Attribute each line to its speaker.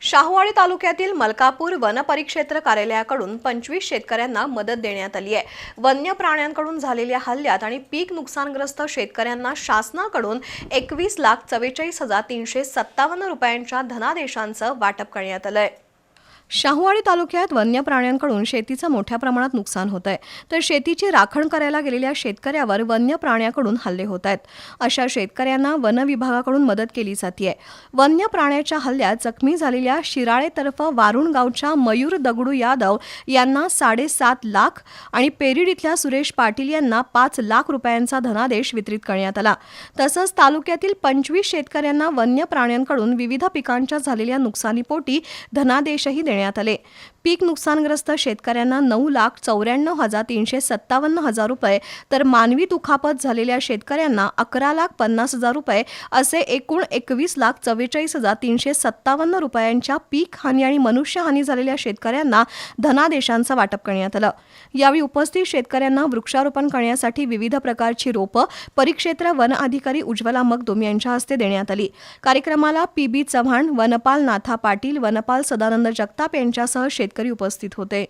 Speaker 1: शाहूवाडी तालुक्यातील मलकापूर वन परिक्षेत्र कार्यालयाकडून पंचवीस शेतकऱ्यांना मदत देण्यात आली आहे. वन्य प्राण्यांकडून झालेल्या हल्ल्यात आणि पीक नुकसानग्रस्त शेतकऱ्यांना शासनाकडून एकवीस लाख चव्वेचाळीस हजार तीनशे सत्तावन्न रुपयांच्या धनादेशांचं वाटप करण्यात आलं आहे शाहूवाडी तालुक्यात वन्य प्राण्यांकडून शेतीचं मोठ्या प्रमाणात नुकसान होत आहे. तर शेतीची राखण करायला गेलेल्या शेतकऱ्यावर वन्य प्राण्याकडून हल्ले होत आहेत. अशा शेतकऱ्यांना वन विभागाकडून मदत केली जाते वन्य प्राण्याच्या हल्ल्यात जखमी झालेल्या शिराळेतर्फ वारुण गावच्या मयूर दगडू यादव यांना साडेसात लाख आणि पेरीड इथल्या सुरेश पाटील यांना पाच लाख रुपयांचा धनादेश वितरित करण्यात आला. तसंच तालुक्यातील पंचवीस शेतकऱ्यांना वन्य प्राण्यांकडून विविध पिकांच्या झालेल्या नुकसानीपोटी धनादेशही देण्यात देण्यात आले. पीक नुकसानग्रस्त शेतकऱ्यांना नऊ लाख चौऱ्याण्णव हजार तीनशे सत्तावन्न हजार रुपये तर मानवी दुखापत झालेल्या शेतकऱ्यांना अकरा लाख पन्नास हजार रुपये असे एकूण एकवीस लाख चव्वेचाळीस हजार तीनशे सत्तावन्न रुपयांच्या पीक हानी आणि मनुष्यहानी झालेल्या शेतकऱ्यांना धनादेशांचं वाटप करण्यात आलं. यावेळी उपस्थित शेतकऱ्यांना वृक्षारोपण करण्यासाठी विविध प्रकारची रोपं परिक्षेत्र वन अधिकारी उज्ज्वला मगदुम यांच्या हस्ते देण्यात आली. कार्यक्रमाला पी बी चव्हाण वनपाल नाथा पाटील वनपाल सदानंद जगताप जगताप यांच्यासह शेतकरी उपस्थित होते.